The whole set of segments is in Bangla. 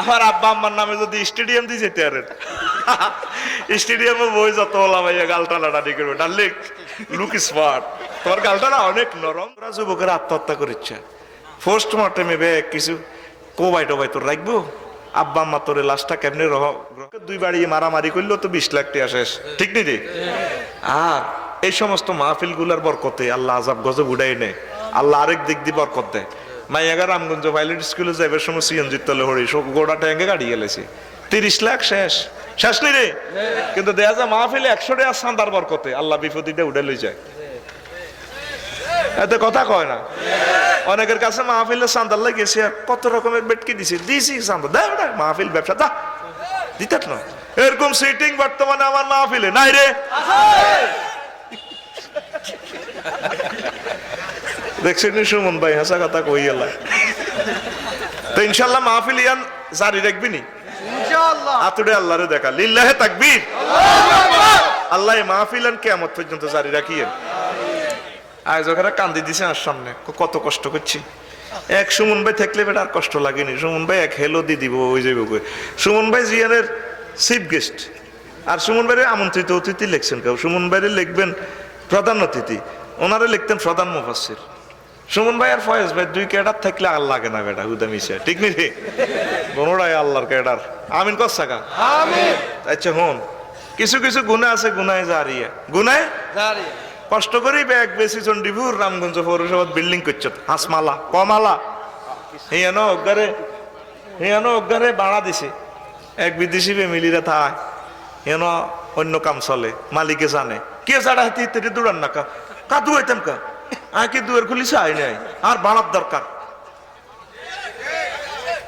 আমার আব্বা আম্মার নামে যদি স্টেডিয়াম দিয়ে যেতে পারেন স্টেডিয়ামে বই যত ওলা ভাইয়া গালটা লাডানি করবে। ডার্লিং লুক স্মার্ট তোমার গালটা না অনেক নরম। যুবকেরা আত্মহত্যা করেছে পোস্ট মর্টেমে বে, কিছু কোবাই টোবাই তোর রাখব? আব্বা আম্মা তোর লাশটা কেমনে রহ দুই বাড়ি মারামারি করলেও তো বিশ লাখ টাকা শেষ। ঠিক নি আর এই সমস্ত মাহফিলগুলার বরকতে আল্লাহ আজাব গজব উড়াই নেয় আল্লাহ আরেক দিক দিয়ে বরকত দেয়। মাইয়াগা রামগঞ্জ পাইলট স্কুলে যাইবার সময় সিএনজির তলে হরি গোড়া ট্যাঙ্গে গাড়ি গেলেছে। তিরিশ লাখ শেষ। শেষ নি রে? কিন্তু দেখা যায় মাহফিলে একশো টাকা সান্দার বরকতে আল্লাহ বিপদিটা উঠে লই যায়। এতে কথা কয় না। অনেকের কাছে মাহফিলে গেছে আর কত রকমের বেটকে দিছে। দিছি চান্দা দেয় বেটা মাহফিল ব্যবসা। দা দিতে না। এরকম সিটিং বর্তমানে আমার মাহফিলে। নাই রে? দেখছেন নি সুমন ভাই? হাসা কথা কই গেলা তো ইনশাল্লাহ মাহফিল ইয়ান জারি রাখবি নি? আতুরে আল্লাহরে দেখা। লিল্লাহে তাকবীর। আল্লাহ মাহফিল আন কিয়ামত পর্যন্ত জারি রাখিয়েন। আয়োজকেরা কান্দি দিছে আর সামনে। কত কষ্ট করছি। এক সুমন ভাই থাকলে বেটা আর কষ্ট লাগেনি। সুমন ভাই এক হেলো দি দিব ওই যাইব কই। সুমন ভাই জিয়ানের চিফ গেস্ট আর সুমন ভাইয়ের আমন্ত্রিত অতিথি লিখছেন কেউ? সুমন ভাইয়ের লিখবেন প্রধান অতিথি। ওনারা লিখতেন প্রধান মুফাসির সুমন ভাই আর ফয়েজ ভাই দুই ক্যাডার থাকলে আর লাগে না বেটা হুদা মিশে। ঠিক নি রে? কোনোটাই আল্লাহর ক্যাডার। আমিন কস সাকা আচ্ছা হন। কিছু কিছু গুণা আছে গুনায় জারিয়া। গুনায় কষ্ট করেই ব্যাগ বেশি চন্ডিপুর রামগঞ্জ পৌরসভাত বিল্ডিং করছে। হাসমালা কমালা। হিয়ানো অজ্ঞারে হিয়ানো অজ্ঞারে বাড়া দিছে। এক বিদেশি ফ্যামিলিরা থায়। হেন অন্য কাম চলে মালিকে জানে। কে জাড়া হাতি দৌড়ান না কা? কা দুয়াইতাম কা? আয় কি দুয়ার খুলি চাই নাই। আর বাড়ার দরকার।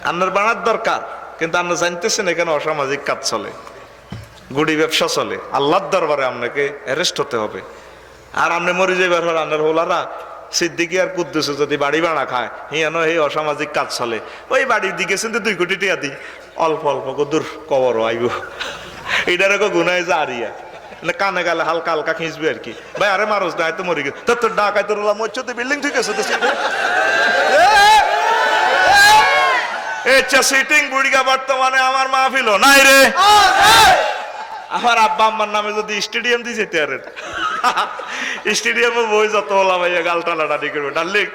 আন্নার বাড়ার দরকার। কিন্তু আপনি জানতেছেন এখানে অসামাজিক কাজ চলে। গুড়ি ব্যবসা চলে। আল্লাহর দরবারে আপনাকে অ্যারেস্ট হতে হবে। আর আপনি মরে যাইবার হল আন্নার হোলারা সিদ্দিকি আর কুদ্দুসে যদি বাড়ি ভাড়া খায় হিয়ান এই অসামাজিক কাজ চলে। ওই বাড়ির দিকে কিন্তু দুই কোটি টিয়া দি অল্প অল্প দূর কবর আইব। এইটার এক গুনায় যা আরিয়া। মানে কানে গালে হালকা হালকা খিঁচবে আর কি ভাই আরে মরছে বিল্ডিং ঠিক আছে তো এচ্ছা সিটিং বুড়িগা বর্তমানে আমার মাহফিল নাই রে আমার আব্বা আম্মার নামে যদি স্টেডিয়াম দিয়ে যেতে পারেন স্টেডিয়ামে বই যত ওলা ভাইয়া গালটা লাডানি করবে ডার্লিং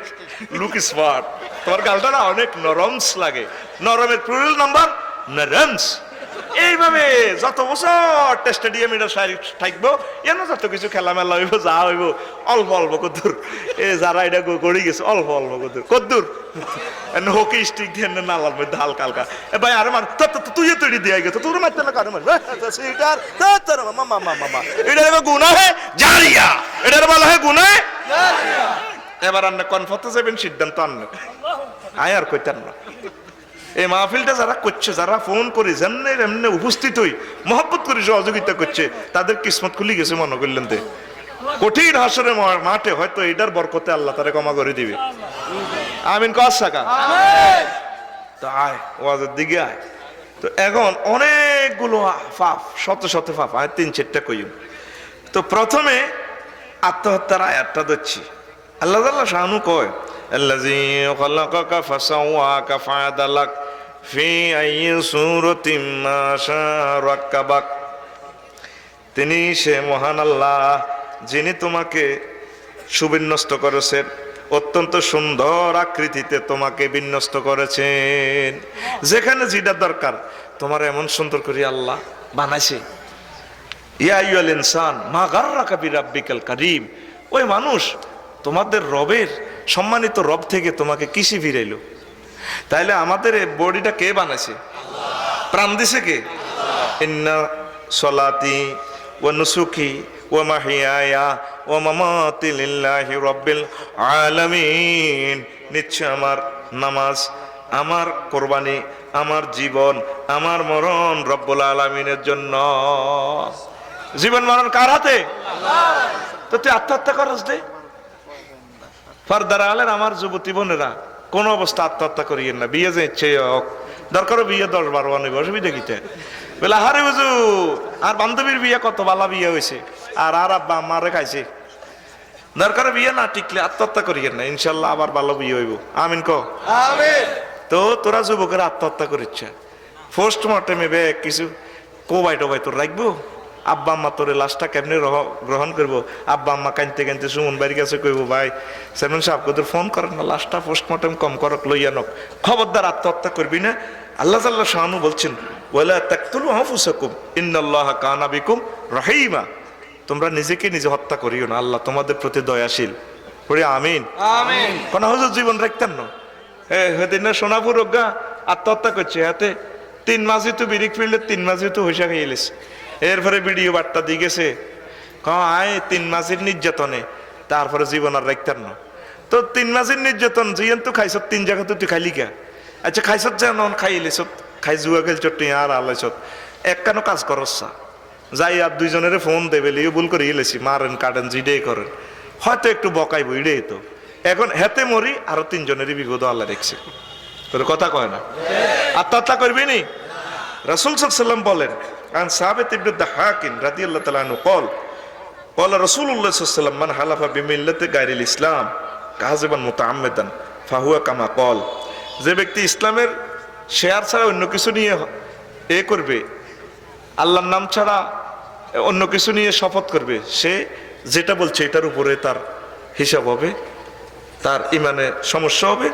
লুক স্মার্ট তোমার গালটা না অনেক নরমস লাগে নরমের প্লুরাল নাম্বার নরমস এইভাবে যত বছর স্টেডিয়াম এটা সারি- থাকব এন যত কিছু খেলা মেলা হইব যা হইব অল্প অল্প কদ্দুর। এ যারা এটা গড়ি গেছে অল্প অল্প কদ্দুর। কদ্দুর। হকি স্টিক দিয়ে নালার মধ্যে হালকা হালকা। এ ভাই আরে মার তো তুই তৈরি দিয়ে গেছে তোর মারতে না কারে মারবে সেটার তোর মামা মামা মামা এটা গুনাহ হে জারিয়া। এটার বলা হয় গুনাহ এবার আন্না কনফাতে যাবেন সিদ্ধান্ত আন্ন আয় আর কইতেন না। এই মাহফিলটা যারা করছে যারা ফোন করে যেমনে এমনি উপস্থিত হই মহব্বত করে সহযোগিতা করছে তাদের কিসমত খুলি গেছে মনে করলেন তে। কঠিন হাসরে মাঠে হয়তো এটার বরকতে আল্লাহ তারে ক্ষমা করে দিবে। আমিন কস তো আয় ওয়াজের দিকে আয়। তো এখন অনেকগুলো ফাফ শত শত ফাফ আয় তিন চারটা কইম। তো প্রথমে আত্মহত্যার আয়াতটা দিচ্ছি আল্লাহ তাআলা শাহানু কয় আল্লাযী তিনি সে মহান আল্লাহ, যিনি তোমাকে সুবিন্যস্ত করেছেন, অত্যন্ত সুন্দর আকৃতিতে তোমাকে বিন্যস্ত করেছেন। যেখানে যেটা দরকার, তোমার এমন সুন্দর করে আল্লাহ বানাইছে। ইয়া আইয়ুল ইনসান, মা গাররাকা বিরাব্বিকাল কারীম। ওই মানুষ তোমাদের রবের সম্মানিত রব থেকে তোমাকে কিসি ফিরাইলো? তাইলে আমাদের বডিটা কে বানাইছে? প্রাণ দিছে কে? সলাতি ও নুসুকি ও মাহিয়ায়া ও মামাতি লিল্লাহি রব্বিল আলামিন। নিশ্চয় আমার নামাজ, আমার কোরবানি, আমার জীবন, আমার মরণ রব্বুল আলামিনের জন্য। জীবন, মরণ কার হাতে? তো তুই আত্মহত্যা করস দে ফারদার আলের আমার যুবতী বোনেরা কোন অবস্থা আত্মহত্যা করিয়েন না। বিয়ে যে ইচ্ছে হোক। দরকার বিয়ে দশ বারো আনবে অসুবিধা কিতে? বলে হারে বুঝু আর বান্ধবীর বিয়ে কত বালা বিয়ে হয়েছে আর আর আব্বা আমারে খাইছে? দরকার বিয়ে না টিকলে আত্মহত্যা করিয়েন না ইনশাল্লাহ আবার ভালো বিয়ে হইব। আমিন ক তো তোরা যুবকেরা আত্মহত্যা করিচ্ছে। পোস্টমর্টেমে বে কিছু কোবাই টোবাই তোর রাখব? আব্বা আম্মা তোরে লাশটা কেমনি রহ- গ্রহণ করব? আব্বা আম্মা কানতে কানতে সুমন বাড়ির কাছে কইব ভাই সেমন সাহেব তোর ফোন করেন না লাশটা পোস্টমর্টেম কম করক লইয়া নক। খবরদার আত্মহত্যা করবি না? আল্লাহ তাল্লাহ শাহানু বলছেন ওয়ালা তাকতুলু আনফুসাকুম ইন্নাল্লাহ কানা বিকুম রহিমা। তোমরা নিজেকে নিজে হত্যা করিও না আল্লাহ তোমাদের প্রতি দয়াশীল। পড়ি আমিন। আমিন। কোন হুজুর জীবন রাখতেন না? হেদিন না সোনাপুর অজ্ঞা আত্মহত্যা করছে হাতে তিন মাসই তো বিরিক ফিরলে তিন মাসই তো হইসা খেয়ে এলিস এরপরে ভিডিও বার্তা দিয়ে গেছে। আয়, তিন মাসের নির্যাতনে। তারপরে জীবন আর রাখতেন না। তো তিন মাসের নির্যাতন, জিয়ান তো খাইছ, তিন জায়গা তো তুই খাইলি কা? আচ্ছা খাইছত যেন খাই এলিস খাই জুয়া খেল চট্টি আর আলাইছত এক কেন কাজ করস যাই, আর দুইজনের ফোন দেবে, লিও ভুল করে এলেছি মারেন, কাটেন জিডে করেন। হয়তো একটু বকাইব, ইডে তো। এখন হেতে মরি, আরও তিনজনেরই বিপদ আল্লাহ তোর কথা কয় না? আত্মহত্যা করবি নি? রাসুল সাল্লাম বলেন আন সাহাবে তিবদা হাকিন রাদি আল্লাহ তালু কল قال رسول الله صلى الله عليه وسلم من حلف بملة غير الإسلام কাযিবান মুতাআম্মিদান ফাহুয়া কামা কল যে ব্যক্তি ইসলামের শেয়ার ছাড়া অন্য কিছু নিয়ে এ করবে আল্লাহর নাম ছাড়া অন্য কিছু নিয়ে শপথ করবে সে যেটা বলছে এটার উপরে তার হিসাব হবে তার ইমানে সমস্যা হবে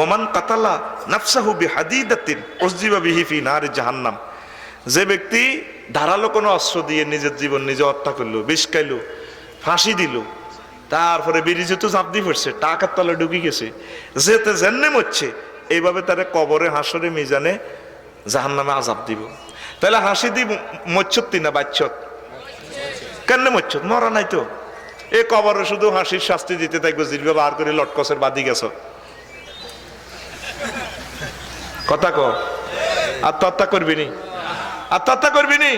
ওমান কাতালা নাফসাহু বিহাদিদাতিন উসজিবা বিহি ফি নার জাহান্নাম যে ব্যক্তি ধারালো কোনো অস্ত্র দিয়ে নিজের জীবন নিজে হত্যা করল, বিষ খাইলো, ফাঁসি দিল, তারপরে বেরিয়ে তো চাপ দিয়ে পড়ছে টাকার তলে ঢুকে গেছে, যেতে জেনে মরছে, এইভাবে তারে কবরে, হাসরে, মিজানে জাহান্নামে আজাব দিব। তাহলে হাসি দি মচ্ছত না বাচ্চত কেন মচ্ছত মরা নাই তো। এ কবরে শুধু হাসির শাস্তি দিতে থাকবে, জিলবে বার করে লটকসের বাদি গেছ। কথা ক আত্মহত্যা করবি নি? আত্মহত্যা করবি নি?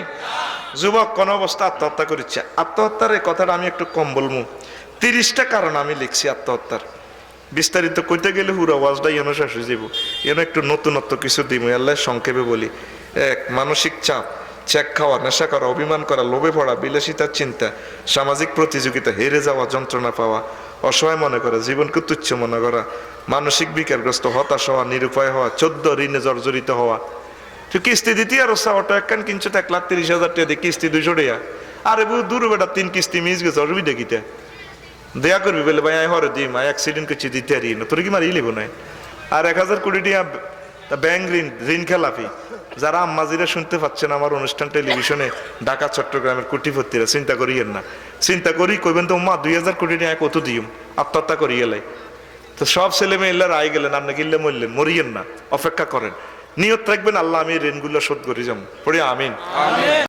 যুবক, কোন অবস্থা আত্মহত্যা করিচ্ছে। আত্মহত্যার এই কথাটা আমি একটু কম বলব। তিরিশটা কারণ আমি লিখছি আত্মহত্যার। বিস্তারিত কইতে গেলে হুরা ওয়াজটা ইয়েন শেষ হয়ে যাব ইয়েন একটু নতুনত্ব কিছু দিব আল্লাহ সংক্ষেপে বলি। এক, মানসিক চাপ, চেক খাওয়া, নেশা করা, অভিমান করা, লোভে পড়া, বিলাসিতার চিন্তা, সামাজিক প্রতিযোগিতা, হেরে যাওয়া, যন্ত্রণা পাওয়া, অসহায় মনে করা, জীবনকে তুচ্ছ মনে করা, মানসিক বিকারগ্রস্ত, হতাশ হওয়া, নিরুপায় হওয়া, চোদ্দ ঋণে জর্জরিত হওয়া কিস্তি দিতি আর ওসা অটো একখান কিনছো এক লাখ তিরিশ হাজার টাকা দিয়ে কিস্তি দুইশো টাকা। আরে বহু দূর বেটা তিন কিস্তি মিস গেছে, অসুবিধা কিটা দেয়া করবি বলে, ভাই হরে দিম, আয় অ্যাক্সিডেন্ট করছি, দিতে আর না। তোর কি মারি লিব না আর এক হাজার কোটি টাকা ব্যাংক ঋণ ঋণ খেলাপি। যারা আম্মাজিরা শুনতে পাচ্ছেন আমার অনুষ্ঠান টেলিভিশনে ঢাকা, চট্টগ্রামের কোটিপতিরা, চিন্তা করি করিয়েন না। চিন্তা করি, কইবেন তো মা দুই হাজার কোটি টাকা কত দিম? আত্মহত্যা করি গেলে তো সব ছেলে মেয়েরা রায় গেলেন, আপনি গিল্লে মরলেন, মরিয়েন না, অপেক্ষা করেন। নিয়ত রাখবেন আল্লাহ আমি ঋণগুলো শোধ করে যাম পড়ি আমিন।